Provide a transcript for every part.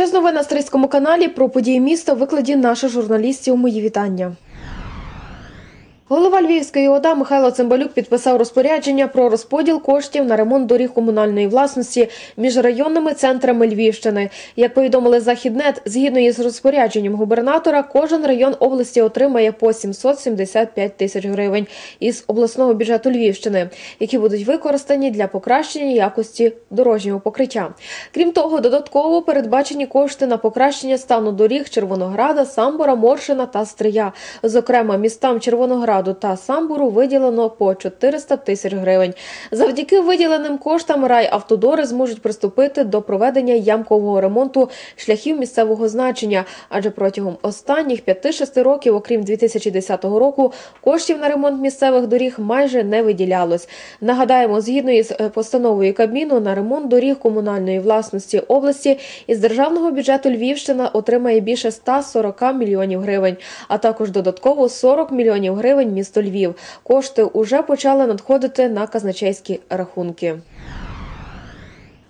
Час новин на Стрийському каналі про події міста викладі наших журналістів. Мої вітання. Голова Львівської ОДА Михайло Цимбалюк підписав розпорядження про розподіл коштів на ремонт доріг комунальної власності між районними центрами Львівщини. Як повідомили Західнет, згідно із розпорядженням губернатора, кожен район області отримає по 775 тисяч гривень із обласного бюджету Львівщини, які будуть використані для покращення якості дорожнього покриття. Крім того, додатково передбачені кошти на покращення стану доріг Червонограда, Самбора, Моршина та Стрия. Зокрема, містам Червонограду та Самбуру виділено по 400 тисяч гривень. Завдяки виділеним коштам райавтодори зможуть приступити до проведення ямкового ремонту шляхів місцевого значення, адже протягом останніх 5-6 років, окрім 2010 року, коштів на ремонт місцевих доріг майже не виділялось. Нагадаємо, згідно із е, постановою Кабміну на ремонт доріг комунальної власності області із державного бюджету Львівщина отримає більше 140 мільйонів гривень, а також додатково 40 мільйонів гривень місто Львів. Кошти уже почали надходити на казначейські рахунки.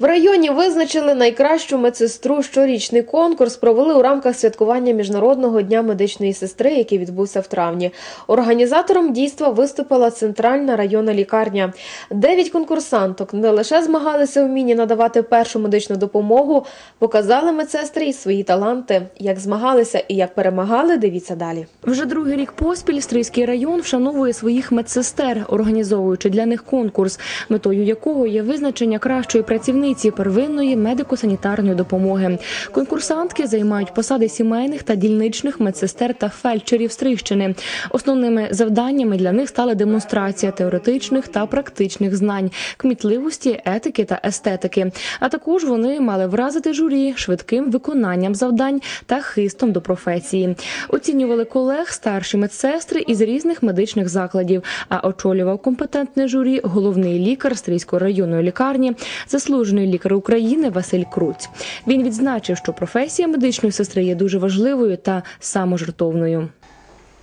В районі визначили найкращу медсестру. Щорічний конкурс провели у рамках святкування Міжнародного дня медичної сестри, який відбувся в травні. Організатором дійства виступила центральна районна лікарня. Дев'ять конкурсанток не лише змагалися вмінні надавати першу медичну допомогу, показали медсестри і свої таланти. Як змагалися і як перемагали, дивіться далі. Вже другий рік поспіль Стрийський район вшановує своїх медсестер, організовуючи для них конкурс, метою якого є визначення кращої працівниці первинної медико-санітарної допомоги. Конкурсантки займають посади сімейних та дільничних медсестер та фельдшерів Стрийщини. Основними завданнями для них стала демонстрація теоретичних та практичних знань, кмітливості, етики та естетики. А також вони мали вразити журі швидким виконанням завдань та хистом до професії. Оцінювали колег старші медсестри із різних медичних закладів. А очолював компетентне журі головний лікар Стрийської районної лікарні, заслужений лікар України Василь Круць. Він відзначив, що професія медичної сестри є дуже важливою та саможертовною.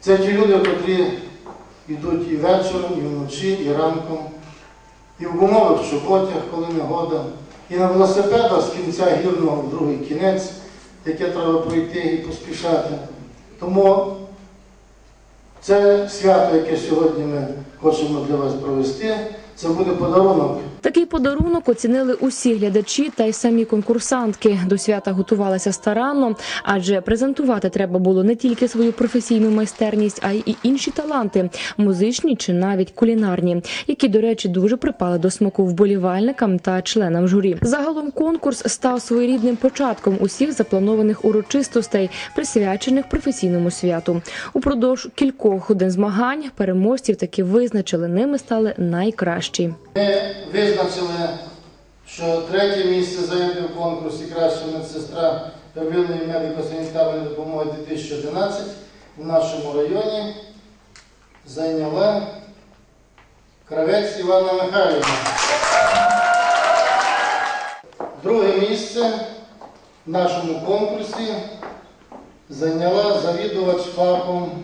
Це ті люди, котрі йдуть і вечором, і вночі, і ранком, і в гумових чоботях, коли негода, і на велосипедах з кінця гірного в другий кінець, яке треба пройти і поспішати. Тому це свято, яке сьогодні ми хочемо для вас провести, це буде подарунок Такий подарунок оцінили усі глядачі та й самі конкурсантки. До свята готувалися старанно, адже презентувати треба було не тільки свою професійну майстерність, а й інші таланти музичні чи навіть кулінарні, які, до речі, дуже припали до смаку вболівальникам та членам журі. Загалом конкурс став своєрідним початком усіх запланованих урочистостей, присвячених професійному святу. Упродовж кількох годин змагань переможців таки визначили. Ними стали найкращі. Ми визначили, що третє місце зайняти в конкурсі Краща медсестра первинної медико-санітарної допомоги 2011 в нашому районі зайняла кравець Івана Михайлівна. Друге місце в нашому конкурсі зайняла завідувач фахом.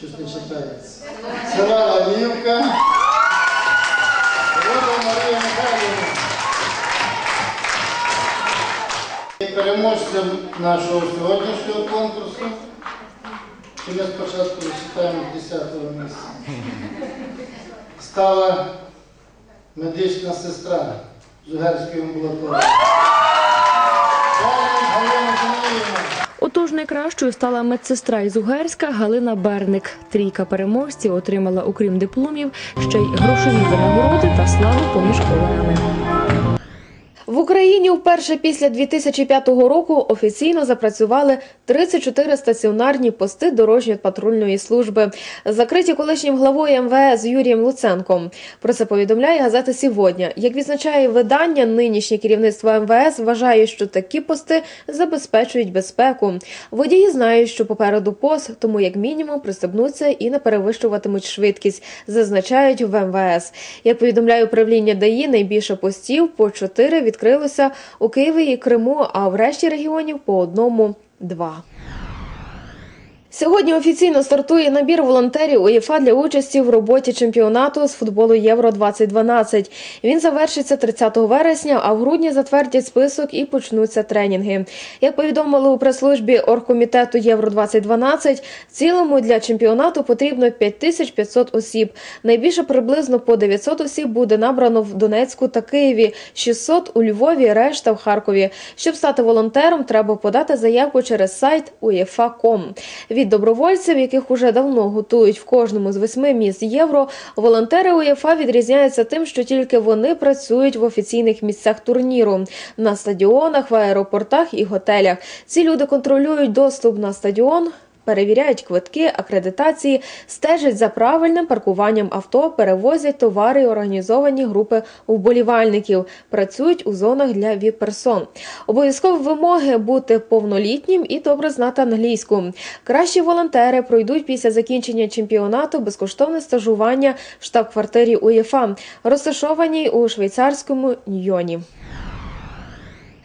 Щось не читається. Села Ланівка. Волода Марія Михайлівна. І переможцем нашого сьогоднішнього конкурсу. Чи ми спочатку зачитаємо 10-го місця. Стала медична сестра Жугерської амбулаторії. Галина Данилівна. Отож, найкращою стала медсестра із Угерська Галина Берник. Трійка переможців отримала, окрім дипломів, ще й грошові винагороди та славу поміж колегами. В Україні вперше після 2005 року офіційно запрацювали 34 стаціонарні пости дорожньо-патрульної служби, закриті колишнім главою МВС Юрієм Луценком. Про це повідомляє газета «Сьогодні». Як відзначає видання, нинішнє керівництво МВС вважає, що такі пости забезпечують безпеку. Водії знають, що попереду пост, тому як мінімум пристебнуться і не перевищуватимуть швидкість, зазначають в МВС. Як повідомляє управління ДАІ, найбільше постів по 4 відкрилося у Києві і Криму, а в решті регіонів по одному два. Сьогодні офіційно стартує набір волонтерів УЄФА для участі в роботі чемпіонату з футболу Євро 2012 Він завершиться 30 вересня, а в грудні затвердять список і почнуться тренінги. Як повідомили у прес-службі оргкомітету Євро 2012 в цілому для чемпіонату потрібно 5500 осіб. Найбільше приблизно по 900 осіб буде набрано в Донецьку та Києві, 600 у Львові, решта в Харкові. Щоб стати волонтером, треба подати заявку через сайт uefa.com. Від добровольців, яких уже давно готують в кожному з восьми міст євро, волонтери УЄФА відрізняються тим, що тільки вони працюють в офіційних місцях турніру на стадіонах, в аеропортах і готелях. Ці люди контролюють доступ на стадіон. Перевіряють квитки, акредитації, стежать за правильним паркуванням авто, перевозять товари і організовані групи вболівальників, працюють у зонах для віп-персон. Обов'язкові вимоги бути повнолітнім і добре знати англійську. Кращі волонтери пройдуть після закінчення чемпіонату безкоштовне стажування в штаб-квартирі УЄФА, розташованій у швейцарському Ньйоні.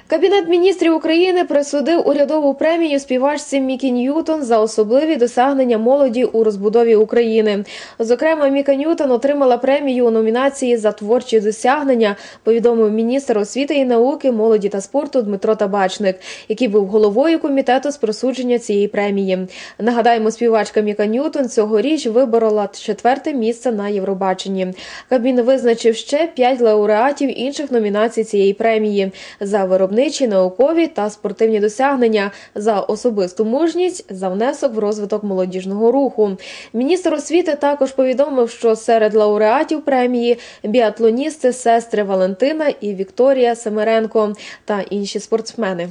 Кабінет міністрів України присудив урядову премію співачці Мікі Ньютон за особливі досягнення молоді у розбудові України. Зокрема, Міка Ньютон отримала премію у номінації за творчі досягнення. Повідомив міністр освіти і науки, молоді та спорту Дмитро Табачник, який був головою комітету з присудження цієї премії. Нагадаємо, співачка Міка Ньютон цьогоріч виборола четверте місце на Євробаченні. Кабмін визначив ще п'ять лауреатів інших номінацій цієї премії за виробництво виробничі, наукові та спортивні досягнення за особисту мужність за внесок в розвиток молодіжного руху. Міністр освіти також повідомив, що серед лауреатів премії біатлоністи сестри Валентина і Вікторія Семеренко та інші спортсмени.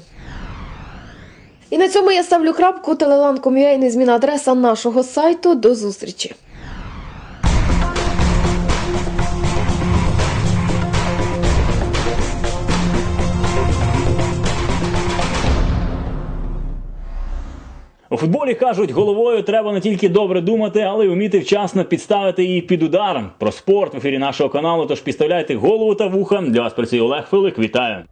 І на цьому я ставлю крапку. Телелан.com.ua – незмінна адреса нашого сайту. До зустрічі. У футболі кажуть, головою треба не тільки добре думати, але й вміти вчасно підставити її під удар. Про спорт в ефірі нашого каналу. Тож підставляйте голову та вуха. Для вас працює Олег Филик. Вітаю.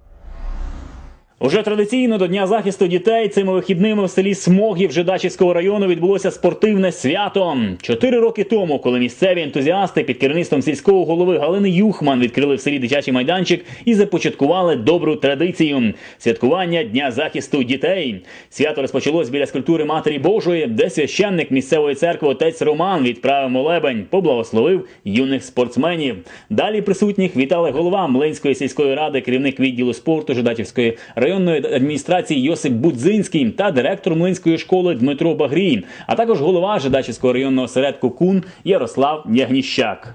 Уже традиційно до Дня захисту дітей цими вихідними в селі Смогів Жидачівського району відбулося спортивне свято. Чотири роки тому, коли місцеві ентузіасти під керівництвом сільського голови Галини Юхман відкрили в селі дитячий майданчик і започаткували добру традицію святкування Дня захисту дітей. Свято розпочалось біля скульптури Матері Божої, де священник місцевої церкви отець Роман відправив молебень, поблагословив юних спортсменів. Далі присутніх вітали голова Млинської сільської ради, керівник відділу спорту Жидачівської районної адміністрації Йосип Будзинський та директор Млинської школи Дмитро Багрій, а також голова Жидачівського районного осередку Кун Ярослав Ягніщак.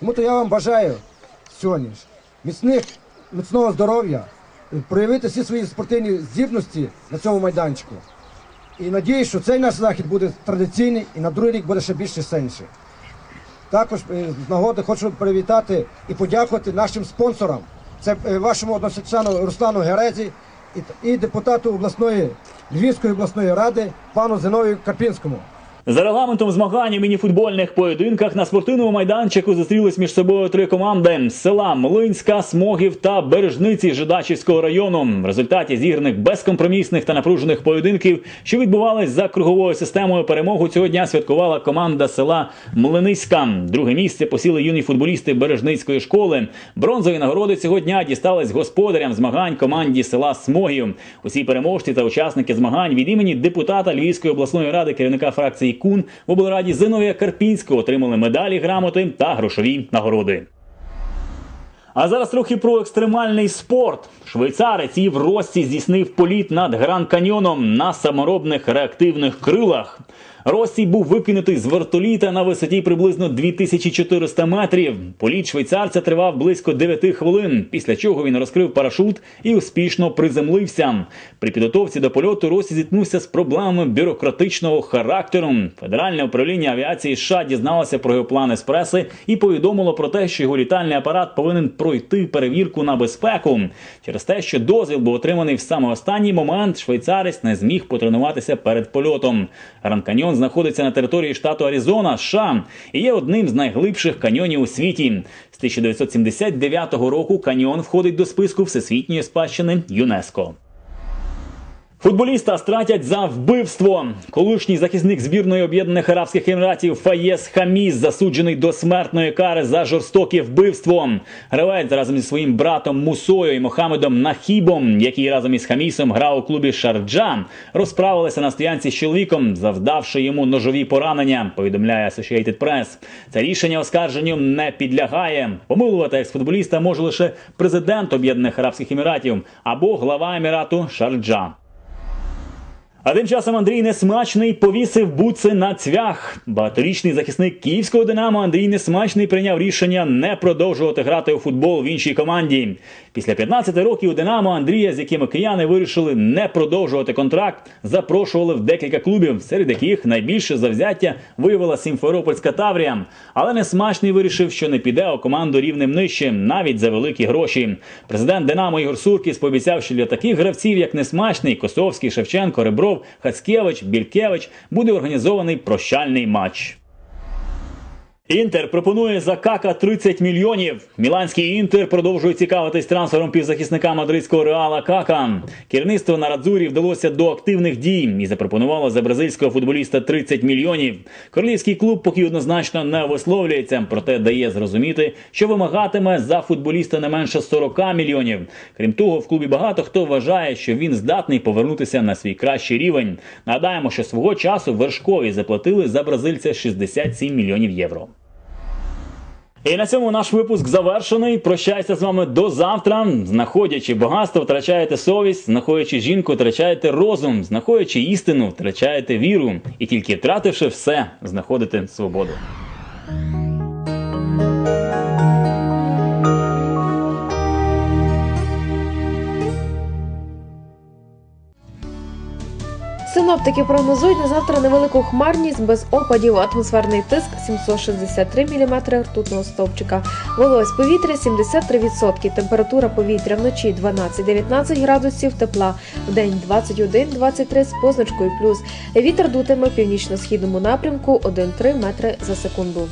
Тому то я вам бажаю сьогодні міцних, міцного здоров'я, проявити всі свої спортивні здібності на цьому майданчику. І надіюсь, що цей наш захід буде традиційний і на другий рік буде ще більше сенсі. Також е, з нагоди хочу привітати і подякувати нашим спонсорам. Це е, вашому односельчану Руслану Герезі і, депутату обласної Львівської обласної ради пану Зиновію Карпінському. За регламентом змагань у мініфутбольних поєдинках на спортивному майданчику зустрілись між собою три команди села Млинська, Смогів та Бережниці Жидачівського району. В результаті зіграних безкомпромісних та напружених поєдинків, що відбувались за круговою системою перемогу цього дня, святкувала команда села Млиниська. Друге місце посіли юні футболісти Бережницької школи. Бронзові нагороди цього дня дістались господарям змагань команді села Смогів. Усі переможці та учасники змагань від імені депутата Львівської обласної ради, керівника фракції Кун в облраді Зиновія Карпінського отримали медалі, грамоти та грошові нагороди. А зараз трохи про екстремальний спорт. Швейцарець Ів Росці здійснив політ над Гран Каньйоном на саморобних реактивних крилах. Росій був викинутий з вертоліта на висоті приблизно 2400 метрів. Політ швейцарця тривав близько 9 хвилин, після чого він розкрив парашут і успішно приземлився. При підготовці до польоту Росій зіткнувся з проблемами бюрократичного характеру. Федеральне управління авіації США дізналося про його плани з преси і повідомило про те, що його літальний апарат повинен пройти перевірку на безпеку. Через те, що дозвіл був отриманий в саме останній момент, швейцарець не зміг потренуватися перед польотом. Гранд Каньйон знаходиться на території штату Аризона, США, і є одним з найглибших каньйонів у світі. З 1979 року каньйон входить до списку всесвітньої спадщини ЮНЕСКО. Футболіста стратять за вбивство. Колишній захисник збірної Об'єднаних Арабських Еміратів Фаєс Хаміс засуджений до смертної кари за жорстоке вбивство. Гравець разом зі своїм братом Мусою і Мохамедом Нахібом, який разом із Хамісом грав у клубі Шарджа, розправилися на стоянці з чоловіком, завдавши йому ножові поранення. Повідомляє Associated Press. Це рішення оскарженню не підлягає. Помилувати екс-футболіста може лише президент Об'єднаних Арабських Еміратів або глава Емірату Шарджа. А тим часом Андрій Несмачний повісив буци на цвях. Багаторічний захисник київського Динамо Андрій Несмачний прийняв рішення не продовжувати грати у футбол в іншій команді. Після 15 років Динамо Андрія, з якими кияни вирішили не продовжувати контракт, запрошували в декілька клубів, серед яких найбільше завзяття виявила Сімферопольська Таврія. Але Несмачний вирішив, що не піде у команду рівнем нижче, навіть за великі гроші. Президент Динамо Ігор Суркіс пообіцяв, що для таких гравців, як Несмачний, Косовський, Шевченко, Ребров, Хацкевич, Бількевич, буде організований прощальний матч. Інтер пропонує за кака 30 мільйонів. Міланський інтер продовжує цікавитись трансфером півзахисника мадридського реала Кака. Керівництво на Радзурі вдалося до активних дій і запропонувало за бразильського футболіста 30 мільйонів. Королівський клуб поки однозначно не висловлюється, проте дає зрозуміти, що вимагатиме за футболіста не менше 40 мільйонів. Крім того, в клубі багато хто вважає, що він здатний повернутися на свій кращий рівень. Нагадаємо, що свого часу вершкові заплатили за бразильця 67 мільйонів євро. І на цьому наш випуск завершений. Прощаюся з вами до завтра. Знаходячи багатство, втрачаєте совість, знаходячи жінку, втрачаєте розум, знаходячи істину, втрачаєте віру. І тільки втративши все, знаходите свободу. Синоптики прогнозують на завтра невелику хмарність без опадів, атмосферний тиск 763 мм ртутного стовпчика, вологість повітря 73%, температура повітря вночі 12-19 градусів тепла, В день 21-23 з позначкою плюс. Вітер дутиме північно-східному напрямку 1-3 метри за секунду.